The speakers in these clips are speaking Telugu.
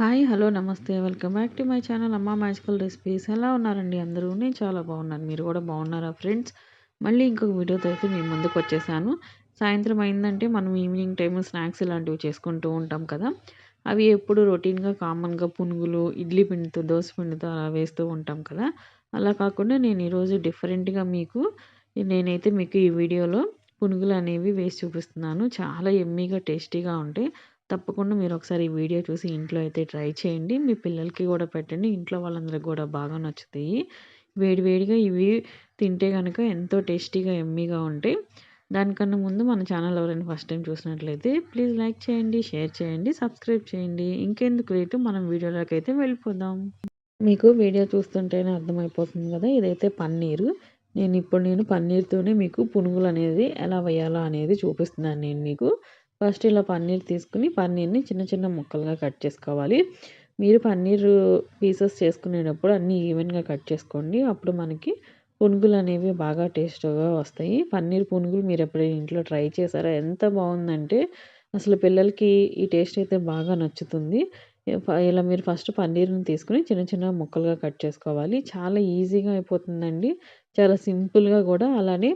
హాయ్ హలో నమస్తే. Welcome back to my channel అమ్మ మ్యాజికల్ రెసిపీస్. ఎలా ఉన్నారండి అందరూ? నేను చాలా బాగున్నాను. మీరు కూడా బాగున్నారా ఫ్రెండ్స్? మళ్ళీ ఇంకొక వీడియోతో అయితే మేము ముందుకు వచ్చేసాను. సాయంత్రం అయిందంటే మనం ఈవినింగ్ టైం స్నాక్స్ ఇలాంటివి చేసుకుంటూ ఉంటాం కదా. అవి ఎప్పుడు రొటీన్గా కామన్గా పునుగులు ఇడ్లీ పిండితో దోశ పిండితో అలా వేస్తూ ఉంటాం కదా. అలా కాకుండా నేను ఈరోజు డిఫరెంట్గా మీకు నేనైతే మీకు ఈ వీడియోలో పునుగులు అనేవి వేసి చూపిస్తున్నాను. చాలా ఎమ్మీగా టేస్టీగా ఉంటాయి. తప్పకుండా మీరు ఒకసారి ఈ వీడియో చూసి ఇంట్లో అయితే ట్రై చేయండి. మీ పిల్లలకి కూడా పెట్టండి. ఇంట్లో వాళ్ళందరికీ కూడా బాగా నచ్చుతాయి. వేడివేడిగా ఇవి తింటే కనుక ఎంతో టేస్టీగా ఎమ్మీగా ఉంటాయి. దానికన్నా ముందు మన ఛానల్ ఎవరైనా ఫస్ట్ టైం చూసినట్లయితే ప్లీజ్ లైక్ చేయండి షేర్ చేయండి సబ్స్క్రైబ్ చేయండి. ఇంకెందుకు లేటు మనం వీడియోలోకి అయితే వెళ్ళిపోదాం. మీకు వీడియో చూస్తుంటేనే అర్థమైపోతుంది కదా ఇదైతే పన్నీరు. నేను ఇప్పుడు నేను పన్నీర్తోనే మీకు పునుగులు అనేది ఎలా వేయాలో అనేది చూపిస్తున్నాను నేను మీకు. ఫస్ట్ ఇలా పన్నీర్ తీసుకుని పన్నీర్ని చిన్న చిన్న ముక్కలుగా కట్ చేసుకోవాలి. మీరు పన్నీర్ పీసెస్ చేసుకునేటప్పుడు అన్నీ ఈవెన్గా కట్ చేసుకోండి. అప్పుడు మనకి పునుగులు అనేవి బాగా టేస్ట్గా వస్తాయి. పన్నీర్ పునుగులు మీరు ఎప్పుడైనా ఇంట్లో ట్రై చేశారా? ఎంత బాగుందంటే అసలు పిల్లలకి ఈ టేస్ట్ అయితే బాగా నచ్చుతుంది. ఇలా మీరు ఫస్ట్ పన్నీర్ని తీసుకుని చిన్న చిన్న ముక్కలుగా కట్ చేసుకోవాలి. చాలా ఈజీగా అయిపోతుందండి. చాలా సింపుల్గా కూడా అలానే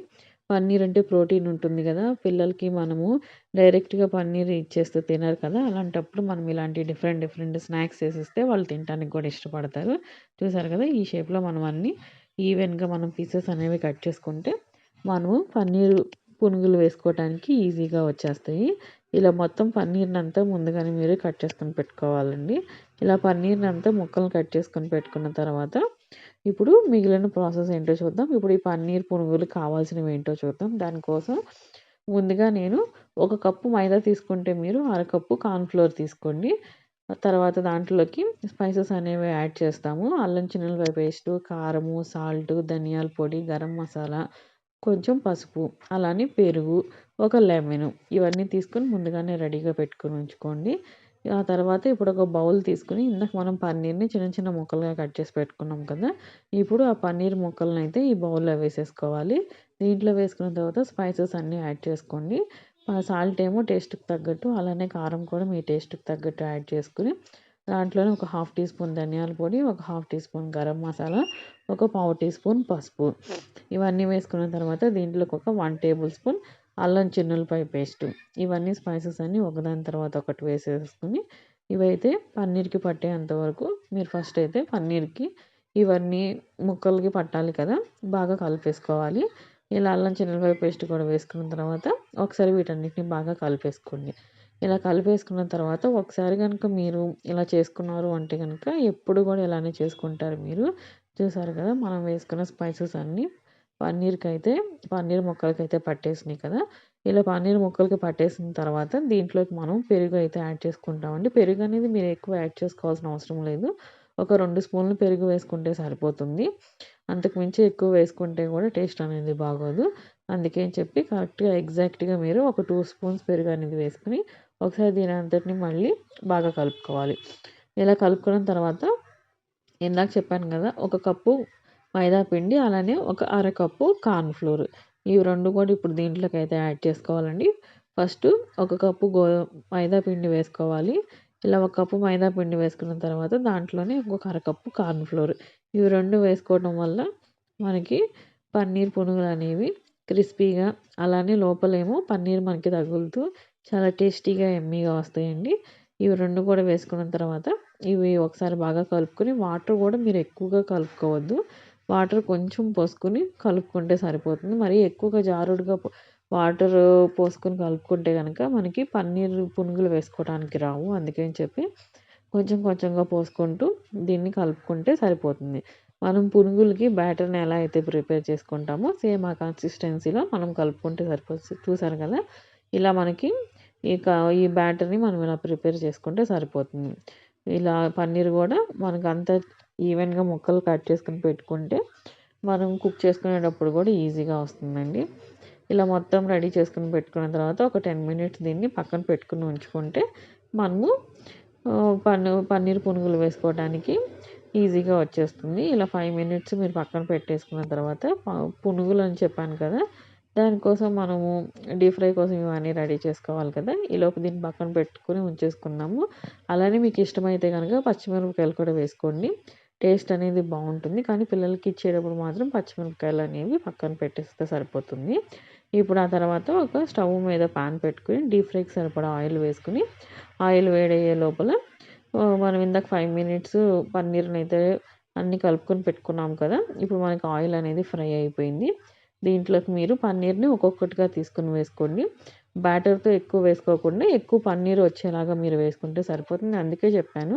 పన్నీర్ అంటే ప్రోటీన్ ఉంటుంది కదా పిల్లలకి మనము డైరెక్ట్గా పన్నీర్ ఇచ్చేస్తే తినరు కదా అలాంటప్పుడు మనం ఇలాంటి డిఫరెంట్ డిఫరెంట్ స్నాక్స్ వేసిస్తే వాళ్ళు తినడానికి కూడా ఇష్టపడతారు. చూసారు కదా ఈ షేప్లో మనం అన్ని ఈవెన్గా మనం పీసెస్ అనేవి కట్ చేసుకుంటే మనము పన్నీర్ పునుగులు వేసుకోవడానికి ఈజీగా వచ్చేస్తాయి. ఇలా మొత్తం పన్నీర్ని అంతా ముందుగానే మీరు కట్ చేసుకొని పెట్టుకోవాలండి. ఇలా పన్నీర్ని అంతా ముక్కలు కట్ చేసుకొని పెట్టుకున్న తర్వాత ఇప్పుడు మిగిలిన ప్రాసెస్ ఏంటో చూద్దాం. ఇప్పుడు ఈ పన్నీర్ పునుగులు కావాల్సినవి ఏంటో చూద్దాం. దానికోసం ముందుగా నేను ఒక కప్పు మైదా తీసుకుంటే మీరు అరకప్పు కార్న్ఫ్లోర్ తీసుకోండి. తర్వాత దాంట్లోకి స్పైసెస్ అనేవి యాడ్ చేస్తాము. అల్లం చిన్నెలపాయ పేస్టు కారము సాల్ట్ ధనియాల పొడి గరం మసాలా కొంచెం పసుపు అలానే పెరుగు ఒక లెమన్ ఇవన్నీ తీసుకొని ముందుగానే రెడీగా పెట్టుకొని ఉంచుకోండి. ఆ తర్వాత ఇప్పుడు ఒక బౌల్ తీసుకుని ఇందాక మనం పన్నీర్ని చిన్న చిన్న ముక్కలుగా కట్ చేసి పెట్టుకున్నాం కదా ఇప్పుడు ఆ పన్నీర్ ముక్కలను అయితే ఈ బౌల్లో వేసేసుకోవాలి. దీంట్లో వేసుకున్న తర్వాత స్పైసెస్ అన్నీ యాడ్ చేసుకోండి. సాల్ట్ ఏమో టేస్ట్కి తగ్గట్టు అలానే కారం కూడా మీ టేస్ట్కి తగ్గట్టు యాడ్ చేసుకుని దాంట్లోనే ఒక హాఫ్ టీ స్పూన్ ధనియాల పొడి ఒక half teaspoon garam masala ఒక పావు టీ స్పూన్ పసుపు. ఇవన్నీ వేసుకున్న తర్వాత దీంట్లోకి ఒక వన్ టేబుల్ స్పూన్ అల్లం చిన్నులపాయ పేస్ట్ ఇవన్నీ స్పైసెస్ అన్నీ ఒకదాని తర్వాత ఒకటి వేసేసుకుని ఇవైతే పన్నీర్కి పట్టేంత వరకు మీరు ఫస్ట్ అయితే పన్నీర్కి ఇవన్నీ ముక్కలకి పట్టాలి కదా బాగా కలిపేసుకోవాలి. ఇలా అల్లం చిన్నపాయ పేస్ట్ కూడా వేసుకున్న తర్వాత ఒకసారి వీటన్నిటిని బాగా కలిపేసుకోండి. ఇలా కలిపేసుకున్న తర్వాత ఒకసారి కనుక మీరు ఇలా చేసుకున్నారు అంటే కనుక ఎప్పుడు కూడా ఇలానే చేసుకుంటారు మీరు. చూసారు కదా మనం వేసుకున్న స్పైసెస్ అన్నీ పన్నీర్కి అయితే పన్నీర్ ముక్కలకి అయితే పట్టేసినాయి కదా. ఇలా పన్నీర్ ముక్కలకి పట్టేసిన తర్వాత దీంట్లోకి మనం పెరుగు అయితే యాడ్ చేసుకుంటామండి. పెరుగు అనేది మీరు ఎక్కువ యాడ్ చేసుకోవాల్సిన అవసరం లేదు. ఒక రెండు స్పూన్లు పెరుగు వేసుకుంటే సరిపోతుంది. అంతకుమించి ఎక్కువ వేసుకుంటే కూడా టేస్ట్ అనేది బాగోదు. అందుకే చెప్పి కరెక్ట్గా ఎగ్జాక్ట్గా మీరు ఒక టూ స్పూన్స్ పెరుగు అనేది వేసుకుని ఒకసారి దీని అంతటిని మళ్ళీ బాగా కలుపుకోవాలి. ఇలా కలుపుకున్న తర్వాత ఇందాక చెప్పాను కదా ఒక కప్పు మైదా పిండి అలానే ఒక అరకప్పు కార్న్ఫ్లోర్ ఇవి రెండు కూడా ఇప్పుడు దీంట్లోకి అయితే యాడ్ చేసుకోవాలండి. ఫస్ట్ ఒక కప్పు గో మైదా పిండి వేసుకోవాలి. ఇలా ఒక కప్పు మైదా పిండి వేసుకున్న తర్వాత దాంట్లోనే ఇంకొక అరకప్పు కార్న్ఫ్లోర్ ఇవి రెండు వేసుకోవడం వల్ల మనకి పన్నీర్ పునుగులు అనేవి క్రిస్పీగా అలానే లోపలేమో పన్నీర్ మనకి తగులుతూ చాలా టేస్టీగా ఎమ్మీగా వస్తాయండి. ఇవి రెండు కూడా వేసుకున్న తర్వాత ఇవి ఒకసారి బాగా కలుపుకొని వాటర్ కూడా మీరు ఎక్కువగా కలుపుకోవద్దు. వాటర్ కొంచెం పోసుకుని కలుపుకుంటే సరిపోతుంది. మరీ ఎక్కువగా జారుడుగా వాటర్ పోసుకొని కలుపుకుంటే కనుక మనకి పన్నీర్ పునుగులు వేసుకోవడానికి రావు. అందుకని చెప్పి కొంచెం కొంచెంగా పోసుకుంటూ దీన్ని కలుపుకుంటే సరిపోతుంది. మనం పునుగులకి బ్యాటర్ని ఎలా అయితే ప్రిపేర్ చేసుకుంటామో సేమ్ ఆ కన్సిస్టెన్సీలో మనం కలుపుకుంటే సరిపోతుంది చూసారు కదా? ఇలా మనకి ఈ ఈ బ్యాటర్ని మనం ఇలా ప్రిపేర్ చేసుకుంటే సరిపోతుంది. ఇలా పన్నీర్ కూడా మనకు అంత ఈవెన్గా ముక్కలు కట్ చేసుకుని పెట్టుకుంటే మనం కుక్ చేసుకునేటప్పుడు కూడా ఈజీగా వస్తుందండి. ఇలా మొత్తం రెడీ చేసుకుని పెట్టుకున్న తర్వాత ఒక టెన్ మినిట్స్ దీన్ని పక్కన పెట్టుకుని ఉంచుకుంటే మనము పన్ను పన్నీర్ పునుగులు వేసుకోవడానికి ఈజీగా వచ్చేస్తుంది. ఇలా ఫైవ్ మినిట్స్ మీరు పక్కన పెట్టేసుకున్న తర్వాత పునుగులు అని చెప్పాను కదా దానికోసం మనము డీప్ ఫ్రై కోసం ఇవన్నీ రెడీ చేసుకోవాలి కదా. ఈలోపు దీన్ని పక్కన పెట్టుకొని ఉంచేసుకున్నాము అలానే మీకు ఇష్టమైతే కనుక పచ్చిమిరపకాయలు కూడా వేసుకోండి. టేస్ట్ అనేది బాగుంటుంది. కానీ పిల్లలకి ఇచ్చేటప్పుడు మాత్రం పచ్చిమిరపకాయలు అనేవి పక్కన పెట్టేస్తే సరిపోతుంది. ఇప్పుడు ఆ తర్వాత ఒక స్టవ్ మీద పాన్ పెట్టుకుని డీప్ ఫ్రైకి సరిపడా ఆయిల్ వేసుకుని ఆయిల్ వేడయ్యే లోపల మనం ఇందాక ఫైవ్ మినిట్స్ పన్నీర్ని అయితే అన్నీ కలుపుకొని పెట్టుకున్నాం కదా ఇప్పుడు మనకి ఆయిల్ అనేది ఫ్రై అయిపోయింది. దీంట్లోకి మీరు పన్నీర్ని ఒక్కొక్కటిగా తీసుకుని వేసుకోండి. బ్యాటర్తో ఎక్కువ వేసుకోకుండా ఎక్కువ పన్నీర్ వచ్చేలాగా మీరు వేసుకుంటే సరిపోతుంది. అందుకే చెప్పాను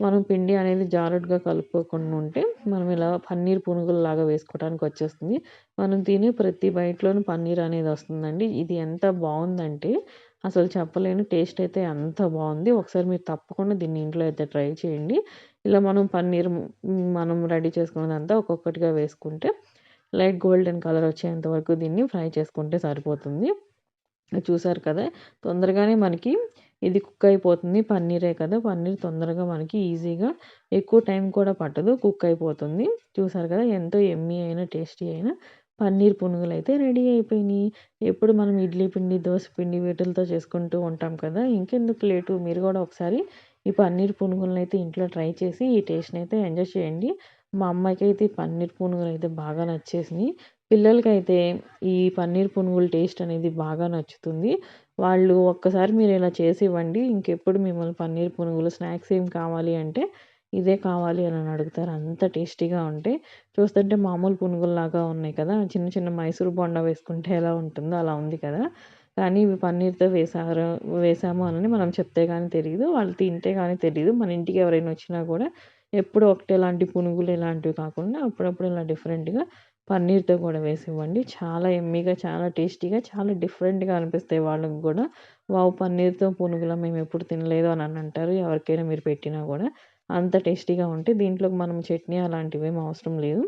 మనం పిండి అనేది జారుడుగా కలుపుకోకుండా ఉంటే మనం ఇలా పన్నీర్ పునుగుల్లాగా వేసుకోవడానికి వచ్చేస్తుంది. మనం తినే ప్రతి బయటలోనూ పన్నీర్ అనేది వస్తుందండి. ఇది ఎంత బాగుందంటే అసలు చెప్పలేను టేస్ట్ అయితే అంత బాగుంది. ఒకసారి మీరు తప్పకుండా దీన్ని ఇంట్లో అయితే ట్రై చేయండి. ఇలా మనం పన్నీర్ మనం రెడీ చేసుకున్నదంతా ఒక్కొక్కటిగా వేసుకుంటే లైట్ గోల్డెన్ కలర్ వచ్చేంత వరకు దీన్ని ఫ్రై చేసుకుంటే సరిపోతుంది. చూసారు కదా తొందరగానే మనకి ఇది కుక్ అయిపోతుంది. పన్నీరే కదా పన్నీర్ తొందరగా మనకి ఈజీగా ఎక్కువ టైం కూడా పట్టదు కుక్ అయిపోతుంది. చూసారు కదా ఎంతో ఎమ్మీ అయినా టేస్టీ అయినా పన్నీర్ పునుగులు అయితే రెడీ అయిపోయినాయి. ఎప్పుడు మనం ఇడ్లీ పిండి దోశ పిండి వీటిలతో చేసుకుంటూ ఉంటాం కదా ఇంకెందుకు లేటు? మీరు కూడా ఒకసారి ఈ పన్నీర్ పునుగులను అయితే ఇంట్లో ట్రై చేసి ఈ టేస్ట్ని అయితే ఎంజాయ్ చేయండి. మా అమ్మాయికి అయితే పన్నీర్ పునుగులు అయితే బాగా నచ్చేసినాయి. పిల్లలకైతే ఈ పన్నీర్ పునుగుల టేస్ట్ అనేది బాగా నచ్చుతుంది. వాళ్ళు ఒక్కసారి మీరు ఇలా చేసి ఇవ్వండి ఇంకెప్పుడు మిమ్మల్ని పన్నీర్ పునుగులు స్నాక్స్ ఏం కావాలి అంటే ఇదే కావాలి అని అడుగుతారు. అంత టేస్టీగా ఉంటాయి చూస్తుంటే మామూలు పునుగుల్లాగా ఉన్నాయి కదా. చిన్న చిన్న మైసూర్ బొండ వేసుకుంటే ఎలా ఉంటుందో అలా ఉంది కదా. కానీ ఇవి పన్నీర్తో వేసారు వేసాము అని మనం చెప్తే కానీ తెలియదు వాళ్ళు తింటే కానీ తెలియదు మన ఇంటికి ఎవరైనా వచ్చినా కూడా ఎప్పుడు ఒకటే ఇలాంటి పునుగులు ఇలాంటివి కాకుండా అప్పుడప్పుడు ఇలా డిఫరెంట్గా పన్నీర్తో కూడా వేసి ఇవ్వండి చాలా ఎమ్మీగా చాలా టేస్టీగా చాలా డిఫరెంట్గా అనిపిస్తాయి వాళ్ళకి కూడా. వావ్ పన్నీర్తో పునుగుల మేము ఎప్పుడు తినలేదు అని అంటారు. ఎవరికైనా మీరు పెట్టినా కూడా అంత టేస్టీగా ఉంటాయి దీంట్లోకి మనం చట్నీ అలాంటివి ఏం అవసరం లేదు.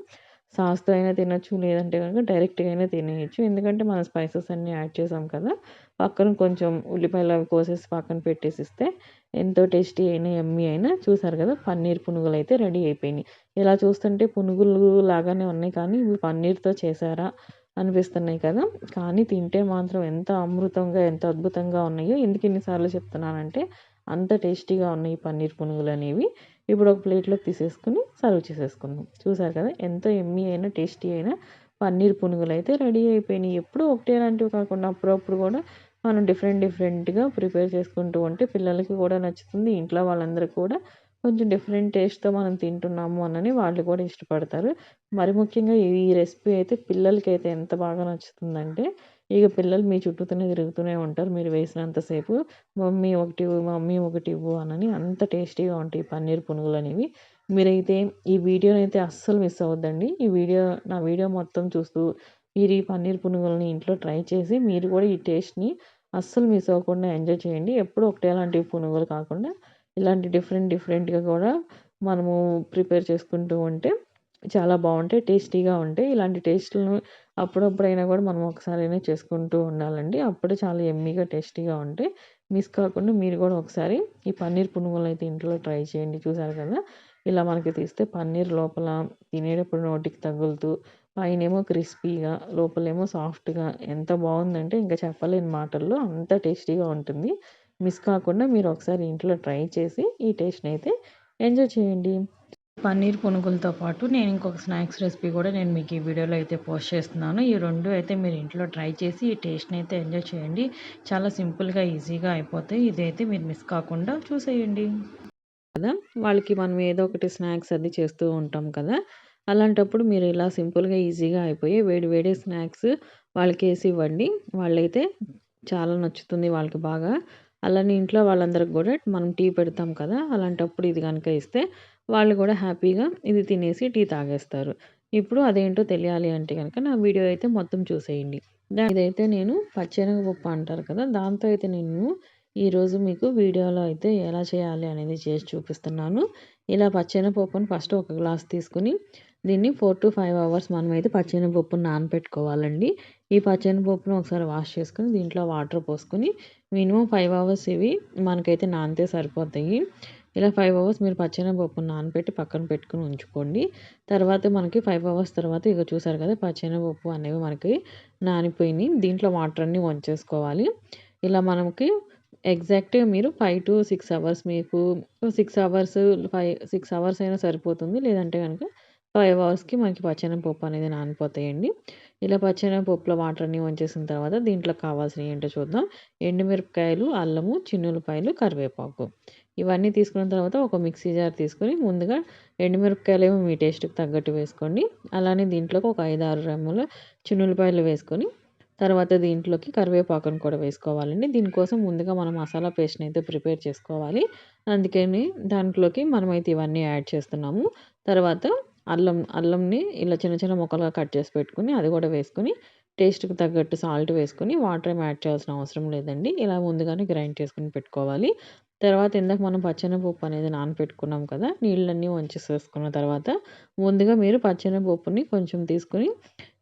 సాస్తో అయినా తినచ్చు లేదంటే కనుక డైరెక్ట్గా అయినా తినేయచ్చు. ఎందుకంటే మనం స్పైసెస్ అన్నీ యాడ్ చేసాం కదా పక్కన కొంచెం ఉల్లిపాయలు అవి కోసేసి పక్కన పెట్టేసి ఇస్తే ఎంతో టేస్టీ అయినా ఎమ్మీ అయినా చూసారు కదా పన్నీర్ పునుగులు అయితే రెడీ అయిపోయినాయి. ఇలా చూస్తుంటే పునుగులు లాగానే ఉన్నాయి కానీ ఇవి పన్నీర్తో చేశారా అనిపిస్తున్నాయి కదా. కానీ తింటే మాత్రం ఎంత అమృతంగా ఎంత అద్భుతంగా ఉన్నాయో ఎందుకు ఇన్నిసార్లు చెప్తున్నానంటే అంత టేస్టీగా ఉన్నాయి పన్నీర్ పునుగులు అనేవి. ఇప్పుడు ఒక ప్లేట్లోకి తీసేసుకుని సర్వ్ చేసేసుకుందాం. చూసారు కదా? ఎంతో ఎమ్మీ అయినా టేస్టీ అయినా పన్నీర్ పునుగులు అయితే రెడీ అయిపోయినాయి. ఎప్పుడు ఒకటే లాంటివి కాకుండా అప్పుడప్పుడు కూడా మనం డిఫరెంట్ డిఫరెంట్గా ప్రిపేర్ చేసుకుంటూ ఉంటే పిల్లలకి కూడా నచ్చుతుంది. ఇంట్లో వాళ్ళందరూ కూడా కొంచెం డిఫరెంట్ టేస్ట్తో మనం తింటున్నాము అనని వాళ్ళు కూడా ఇష్టపడతారు. మరి ముఖ్యంగా ఈ రెసిపీ అయితే పిల్లలకి అయితే ఎంత బాగా నచ్చుతుందంటే ఇక పిల్లలు మీ చుట్టూతోనే తిరుగుతూనే ఉంటారు. మీరు వేసినంతసేపు మమ్మీ ఒకటి మమ్మీ ఒకటి ఇవ్వు అనని అంత టేస్టీగా ఉంటాయి పన్నీర్ పునుగులు అనేవి. మీరైతే ఈ వీడియోని అయితే అస్సలు మిస్ అవ్వద్దండి. ఈ వీడియో నా వీడియో మొత్తం చూస్తూ మీరు ఈ పన్నీర్ పునుగులని ఇంట్లో ట్రై చేసి మీరు కూడా ఈ టేస్ట్ని అస్సలు మిస్ అవ్వకుండా ఎంజాయ్ చేయండి. ఎప్పుడు ఒకటే లాంటి పునుగులు కాకుండా ఇలాంటి డిఫరెంట్ డిఫరెంట్గా కూడా మనము ప్రిపేర్ చేసుకుంటూ ఉంటే చాలా బాగుంటాయి టేస్టీగా ఉంటాయి. ఇలాంటి టేస్ట్లను అప్పుడప్పుడైనా కూడా మనం ఒకసారైనా చేసుకుంటూ ఉండాలండి. అప్పుడే చాలా ఎమ్మీగా టేస్టీగా ఉంటాయి. మిస్ కాకుండా మీరు కూడా ఒకసారి ఈ పన్నీర్ పునుగులు అయితే ఇంట్లో ట్రై చేయండి. చూసారు కదా? ఇలా మనకి తీస్తే పన్నీర్ లోపల తినేటప్పుడు నోటికి తగులుతూ పైనేమో క్రిస్పీగా లోపలేమో సాఫ్ట్గా ఎంత బాగుందంటే ఇంకా చెప్పలేని మాటల్లో అంత టేస్టీగా ఉంటుంది. మిస్ కాకుండా మీరు ఒకసారి ఇంట్లో ట్రై చేసి ఈ టేస్ట్ని అయితే ఎంజాయ్ చేయండి. పన్నీర్ పునుగులతో పాటు నేను ఇంకొక స్నాక్స్ రెసిపీ కూడా నేను మీకు ఈ వీడియోలో అయితే పోస్ట్ చేస్తున్నాను. ఈ రెండు అయితే మీరు ఇంట్లో ట్రై చేసి ఈ టేస్ట్ని అయితే ఎంజాయ్ చేయండి. చాలా సింపుల్గా ఈజీగా అయిపోతాయి. ఇదైతే మీరు మిస్ కాకుండా చూసేయండి. కదా? వాళ్ళకి మనం ఏదో ఒకటి స్నాక్స్ అది చేస్తూ ఉంటాం కదా? అలాంటప్పుడు మీరు ఇలా సింపుల్గా ఈజీగా అయిపోయి వేడి వేడి స్నాక్స్ వాళ్ళకి వేసి ఇవ్వండి. వాళ్ళైతే చాలా నచ్చుతుంది వాళ్ళకి బాగా. అలానే ఇంట్లో వాళ్ళందరికి కూడా మనం టీ పెడతాం కదా? అలాంటప్పుడు ఇది కనుక ఇస్తే వాళ్ళు కూడా హ్యాపీగా ఇది తినేసి టీ తాగేస్తారు. ఇప్పుడు అదేంటో తెలియాలి అంటే కనుక నా వీడియో అయితే మొత్తం చూసేయండి. ఇదైతే నేను పచ్చెనగపప్పు అంటారు కదా దాంతో అయితే నేను ఈరోజు మీకు వీడియోలో అయితే ఎలా చేయాలి అనేది చేసి చూపిస్తున్నాను. ఇలా పచ్చెనపప్పును ఫస్ట్ ఒక గ్లాస్ తీసుకుని దీన్ని ఫోర్ టు ఫైవ్ అవర్స్ మనం అయితే పచ్చెనపప్పును నానబెట్టుకోవాలండి ఈ పచ్చెనపప్పును ఒకసారి వాష్ చేసుకుని దీంట్లో వాటర్ పోసుకొని మినిమం ఫైవ్ అవర్స్ ఇవి మనకైతే నానితే సరిపోతాయి. ఇలా ఫైవ్ అవర్స్ మీరు పచ్చెనపప్పు నానబెట్టి పక్కన పెట్టుకుని ఉంచుకోండి. తర్వాత మనకి ఫైవ్ అవర్స్ తర్వాత ఇక చూసారు కదా పచ్చెనపప్పు అనేవి మనకి నానిపోయినాయి. దీంట్లో వాటర్ అన్నీ వంచేసుకోవాలి. ఇలా మనకి ఎగ్జాక్ట్గా మీరు ఫైవ్ టు సిక్స్ అవర్స్ మీకు six hours five six hours అయినా సరిపోతుంది. లేదంటే కనుక ఫైవ్ అవర్స్కి మనకి పచ్చెనపప్పు అనేది నానిపోతాయండి. ఇలా పచ్చెనపప్పులో వాటర్ అన్నీ వంచేసిన తర్వాత దీంట్లో కావాల్సినవి ఏంటో చూద్దాం. ఎండుమిరపకాయలు అల్లము చిన్నులపాయలు కరివేపాకు. ఇవన్నీ తీసుకున్న తర్వాత ఒక మిక్సీ జార్ తీసుకొని ముందుగా ఎండుమిరపకాయలు ఏమో మీ టేస్ట్కి తగ్గట్టు వేసుకోండి. అలానే దీంట్లోకి ఒక ఐదు ఆరు రెమ్మల చిన్నులపాయలు వేసుకొని తర్వాత దీంట్లోకి కరివేపాకును కూడా వేసుకోవాలండి. దీనికోసం ముందుగా మనం మసాలా పేస్ట్ని అయితే ప్రిపేర్ చేసుకోవాలి. అందుకని దాంట్లోకి మనమైతే ఇవన్నీ యాడ్ చేస్తున్నాము. తర్వాత అల్లం అల్లంని ఇలా చిన్న చిన్న ముక్కలుగా కట్ చేసి పెట్టుకుని అది కూడా వేసుకుని టేస్ట్కి తగ్గట్టు సాల్ట్ వేసుకుని వాటర్ ఏం యాడ్ చేయాల్సిన అవసరం లేదండి. ఇలా ముందుగానే గ్రైండ్ చేసుకుని పెట్టుకోవాలి. తర్వాత ఇందాక మనం పచ్చెనపప్పు అనేది నానపెట్టుకున్నాం కదా నీళ్ళన్నీ వంచేసేసుకున్న తర్వాత ముందుగా మీరు పచ్చెనపప్పుని కొంచెం తీసుకొని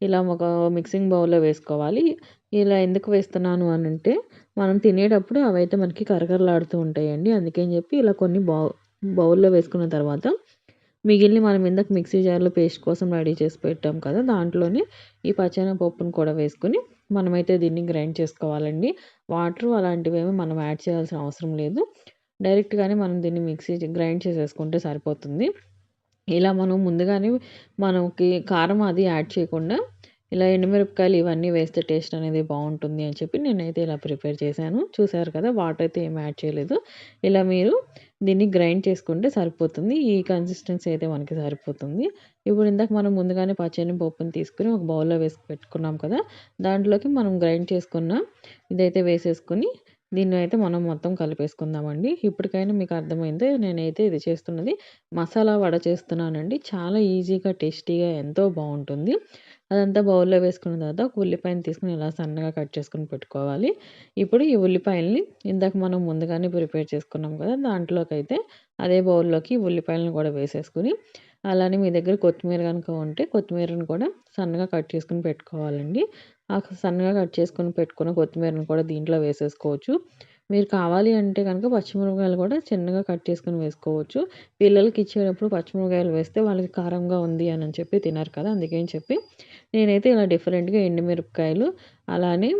ఇలా ఒక మిక్సింగ్ బౌల్లో వేసుకోవాలి. ఇలా ఎందుకు వేస్తున్నాను అని అంటే మనం తినేటప్పుడు అవైతే మనకి కరకరలాడుతూ ఉంటాయండి. అందుకని చెప్పి ఇలా కొన్ని బౌ బౌల్లో వేసుకున్న తర్వాత మిగిలిన మనం ఇందాక మిక్సీ జార్లో పేస్ట్ కోసం రెడీ చేసి పెట్టాం కదా దాంట్లోనే ఈ పచ్చనపప్పును కూడా వేసుకొని మనమైతే దీన్ని గ్రైండ్ చేసుకోవాలండి. వాటర్ అలాంటివి ఏమి మనం యాడ్ చేయాల్సిన అవసరం లేదు. డైరెక్ట్గానే మనం దీన్ని మిక్సీ గ్రైండ్ చేసేసుకుంటే సరిపోతుంది. ఇలా మనం ముందుగానే మనకి కారం అది యాడ్ చేయకుండా ఇలా ఎండుమిరపకాయలు ఇవన్నీ వేస్తే టేస్ట్ అనేది బాగుంటుంది అని చెప్పి నేనైతే ఇలా ప్రిపేర్ చేశాను. చూసారు కదా వాటర్ అయితే ఏం యాడ్ చేయలేదు. ఇలా మీరు దీన్ని గ్రైండ్ చేసుకుంటే సరిపోతుంది. ఈ కన్సిస్టెన్సీ అయితే మనకి సరిపోతుంది. ఇప్పుడు ఇందాక మనం ముందుగానే పచ్చని పప్పుని తీసుకుని ఒక బౌల్లో వేసి పెట్టుకున్నాం కదా దాంట్లోకి మనం గ్రైండ్ చేసుకున్న ఇదైతే వేసేసుకుని దీన్ని అయితే మనం మొత్తం కలిపేసుకుందామండి. ఇప్పటికైనా మీకు అర్థమైంది నేనైతే ఇది చేస్తున్నది. మసాలా వడ చేస్తున్నానండి. చాలా ఈజీగా టేస్టీగా ఎంతో బాగుంటుంది. అదంతా బౌల్లో వేసుకున్న తర్వాత ఒక ఉల్లిపాయని తీసుకుని ఇలా సన్నగా కట్ చేసుకుని పెట్టుకోవాలి. ఇప్పుడు ఈ ఉల్లిపాయల్ని ఇందాక మనం ముందుగానే ప్రిపేర్ చేసుకున్నాం కదా దాంట్లోకి అయితే అదే బౌల్లోకి ఉల్లిపాయలను కూడా వేసేసుకుని అలానే మీ దగ్గర కొత్తిమీర కనుక ఉంటే కొత్తిమీరను కూడా సన్నగా కట్ చేసుకుని పెట్టుకోవాలండి. ఆ సన్నగా కట్ చేసుకుని పెట్టుకున్న కొత్తిమీరను కూడా దీంట్లో వేసేసుకోవచ్చు. మీరు కావాలి అంటే కనుక పచ్చిమిరపకాయలు కూడా చిన్నగా కట్ చేసుకొని వేసుకోవచ్చు. పిల్లలకి ఇచ్చేటప్పుడు పచ్చిమిరపకాయలు వేస్తే వాళ్ళకి కారంగా ఉంది అని చెప్పి తినరు కదా అందుకని చెప్పి. నేనైతే ఇలా డిఫరెంట్గా ఎండుమిరపకాయలు అలానే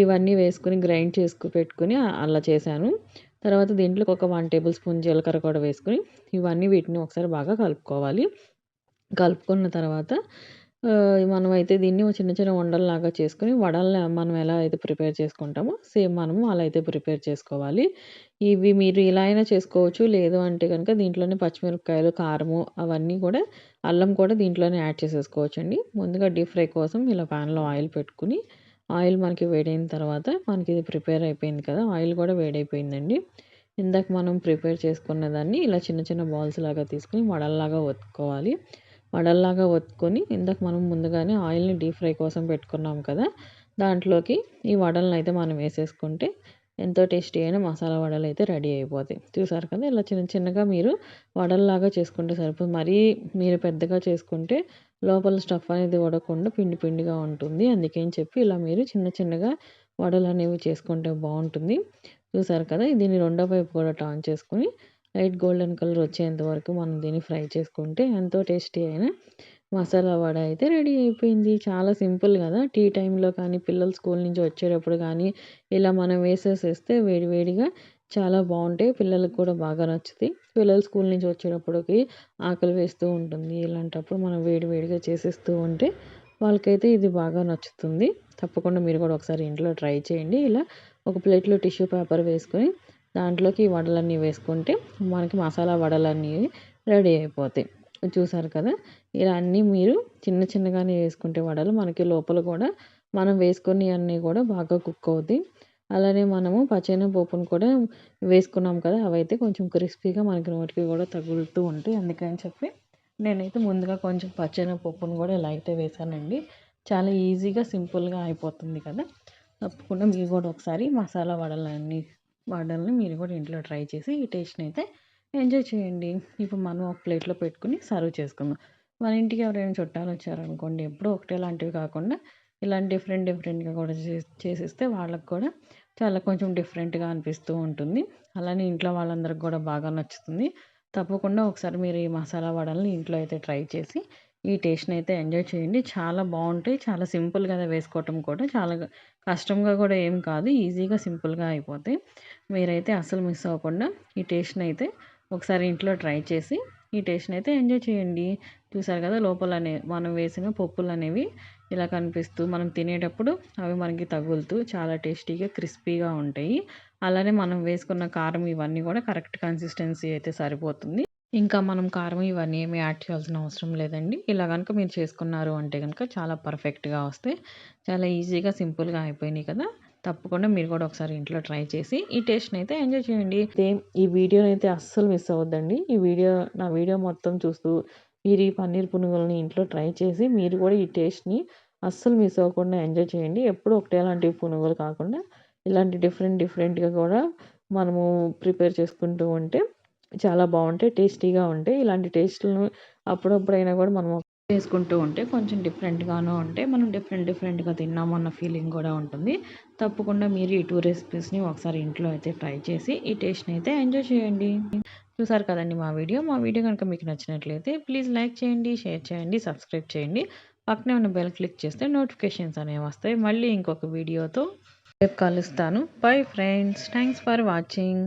ఇవన్నీ వేసుకొని గ్రైండ్ చేసుకు పెట్టుకుని అలా చేశాను. తర్వాత దీంట్లోకి ఒక వన్ టేబుల్ స్పూన్ జీలకర్ర కూడా వేసుకొని ఇవన్నీ వీటిని ఒకసారి బాగా కలుపుకోవాలి. కలుపుకున్న తర్వాత మనమైతే దీన్ని చిన్న చిన్న ఉండల్లాగా చేసుకొని వడల్ని మనం ఎలా అయితే ప్రిపేర్ చేసుకుంటామో సేమ్ మనము అలా అయితే ప్రిపేర్ చేసుకోవాలి. ఇవి మీరు ఇలా అయినా చేసుకోవచ్చు. లేదు అంటే కనుక దీంట్లోనే పచ్చిమిరపకాయలు కారము అవన్నీ కూడా అల్లం కూడా దీంట్లోనే యాడ్ చేసేసుకోవచ్చు అండి ముందుగా డీప్ ఫ్రై కోసం ఇలా ప్యాన్లో ఆయిల్ పెట్టుకుని ఆయిల్ మనకి వేడైన తర్వాత మనకి ఇది ప్రిపేర్ అయిపోయింది కదా ఆయిల్ కూడా వేడైపోయిందండి. ఇందాక మనం ప్రిపేర్ చేసుకున్న దాన్ని ఇలా చిన్న చిన్న బాల్స్ లాగా తీసుకుని వడల్లాగా ఒత్తుకోవాలి. వడల్లాగా ఒత్తుకొని ఇందాక మనం ముందుగానే ఆయిల్ని డీప్ ఫ్రై కోసం పెట్టుకున్నాం కదా దాంట్లోకి ఈ వడలను అయితే మనం వేసేసుకుంటే ఎంతో టేస్టీ అయిన మసాలా వడలు అయితే రెడీ అయిపోతాయి. చూసారు కదా ఇలా చిన్న చిన్నగా మీరు వడల్లాగా చేసుకుంటే సరిపోతుంది మరీ మీరు పెద్దగా చేసుకుంటే లోపల స్టఫ్ అనేది ఉడకుండా పిండి పిండిగా ఉంటుంది. అందుకని చెప్పి ఇలా మీరు చిన్న చిన్నగా వడలు అనేవి చేసుకుంటే బాగుంటుంది. చూసారు కదా దీన్ని రెండో వైపు కూడా టర్న్ చేసుకుని లైట్ గోల్డెన్ కలర్ వచ్చేంత వరకు మనం దీన్ని ఫ్రై చేసుకుంటే ఎంతో టేస్టీ అయిన మసాలా వడ అయితే రెడీ అయిపోయింది. చాలా సింపుల్ కదా. టీ టైంలో కానీ పిల్లలు స్కూల్ నుంచి వచ్చేటప్పుడు కానీ ఇలా మనం వేసేసేస్తే వేడివేడిగా చాలా బాగుంటాయి. పిల్లలకు కూడా బాగా నచ్చుతాయి. పిల్లలు స్కూల్ నుంచి వచ్చేటప్పటికి ఆకలి వేస్తూ ఉంటుంది. ఇలాంటప్పుడు మనం వేడివేడిగా చేసేస్తూ ఉంటే వాళ్ళకైతే ఇది బాగా నచ్చుతుంది. తప్పకుండా మీరు కూడా ఒకసారి ఇంట్లో ట్రై చేయండి. ఇలా ఒక ప్లేట్లో టిష్యూ పేపర్ వేసుకొని దాంట్లోకి ఈ వడలన్నీ వేసుకుంటే మనకి మసాలా వడలన్నీ రెడీ అయిపోతాయి. చూసారు కదా? ఇలా అన్నీ మీరు చిన్న చిన్నగానే వేసుకుంటే వడలు మనకి లోపల కూడా మనం వేసుకుని అన్నీ కూడా బాగా కుక్ అవుతాయి. అలానే మనము పచ్చెనపప్పును కూడా వేసుకున్నాం కదా? అవైతే కొంచెం క్రిస్పీగా మనకి నోటికి కూడా తగులుతూ ఉంటాయి. అందుకని చెప్పి నేనైతే ముందుగా కొంచెం పచ్చెనపప్పును కూడా ఇలా అయితే వేసానండి. చాలా ఈజీగా సింపుల్గా అయిపోతుంది కదా? తప్పకుండా మీరు కూడా ఒకసారి మసాలా వడలన్నీ వాడాలని మీరు కూడా ఇంట్లో ట్రై చేసి ఈ టేస్ట్ని అయితే ఎంజాయ్ చేయండి. ఇప్పుడు మనం ఒక ప్లేట్లో పెట్టుకుని సర్వ్ చేసుకుందాం. మన ఇంటికి ఎవరైనా చుట్టాలు వచ్చారనుకోండి ఎప్పుడూ ఒకటే లాంటివి కాకుండా ఇలాంటి డిఫరెంట్ డిఫరెంట్గా కూడా చేసిస్తే వాళ్ళకి కూడా చాలా కొంచెం డిఫరెంట్గా అనిపిస్తూ ఉంటుంది. అలానే ఇంట్లో వాళ్ళందరికి కూడా బాగా నచ్చుతుంది. తప్పకుండా ఒకసారి మీరు ఈ మసాలా వడల్ని ఇంట్లో అయితే ట్రై చేసి ఈ టేస్ట్ని అయితే ఎంజాయ్ చేయండి. చాలా బాగుంటాయి. చాలా సింపుల్గా వేసుకోవటం కూడా. చాలా కష్టంగా కూడా ఏం కాదు. ఈజీగా సింపుల్గా అయిపోతాయి. మీరైతే అస్సలు మిస్ అవ్వకుండా ఈ టేస్ట్ని అయితే ఒకసారి ఇంట్లో ట్రై చేసి ఈ టేస్ట్ని అయితే ఎంజాయ్ చేయండి. చూసారు కదా లోపలనే మనం వేసిన పప్పులు అనేవి ఇలా కనిపిస్తూ మనం తినేటప్పుడు అవి మనకి తగులుతూ చాలా టేస్టీగా క్రిస్పీగా ఉంటాయి. అలానే మనం వేసుకున్న కారం ఇవన్నీ కూడా కరెక్ట్ కన్సిస్టెన్సీ అయితే సరిపోతుంది. ఇంకా మనం కారం ఇవన్నీ ఏమి యాడ్ చేయాల్సిన అవసరం లేదండి. ఇలా కనుక మీరు చేసుకున్నారు అంటే కనుక చాలా పర్ఫెక్ట్గా వస్తే చాలా ఈజీగా సింపుల్గా అయిపోయినాయి కదా. తప్పకుండా మీరు కూడా ఒకసారి ఇంట్లో ట్రై చేసి ఈ టేస్ట్ని అయితే ఎంజాయ్ చేయండి. ఈ వీడియోని అయితే అస్సలు మిస్ అవ్వద్దండి. ఈ వీడియో నా వీడియో మొత్తం చూస్తూ మీరు ఈ పన్నీర్ పునుగులని ఇంట్లో ట్రై చేసి మీరు కూడా ఈ టేస్ట్ని అస్సలు మిస్ అవ్వకుండా ఎంజాయ్ చేయండి. ఎప్పుడు ఒకటే లాంటి పునుగులు కాకుండా ఇలాంటి డిఫరెంట్ డిఫరెంట్గా కూడా మనము ప్రిపేర్ చేసుకుంటూ ఉంటే చాలా బాగుంటాయి టేస్టీగా ఉంటాయి ఇలాంటి టేస్ట్లను అప్పుడప్పుడైనా కూడా మనం చేసుకుంటూ ఉంటే కొంచెం డిఫరెంట్గానూ ఉంటే మనం డిఫరెంట్ డిఫరెంట్గా తిన్నామన్న ఫీలింగ్ కూడా ఉంటుంది. తప్పకుండా మీరు ఈ టూ రెసిపీస్ని ఒకసారి ఇంట్లో అయితే ట్రై చేసి ఈ టేస్ట్ని అయితే ఎంజాయ్ చేయండి. చూసారు కదండి మా వీడియో? మా వీడియో కనుక మీకు నచ్చినట్లయితే ప్లీజ్ లైక్ చేయండి షేర్ చేయండి సబ్స్క్రైబ్ చేయండి. పక్కనే ఉన్న బెల్ క్లిక్ చేస్తే నోటిఫికేషన్స్ అనేవి వస్తాయి. మళ్ళీ ఇంకొక వీడియోతో రేపు కలుస్తాను. Bye friends. Thanks for watching.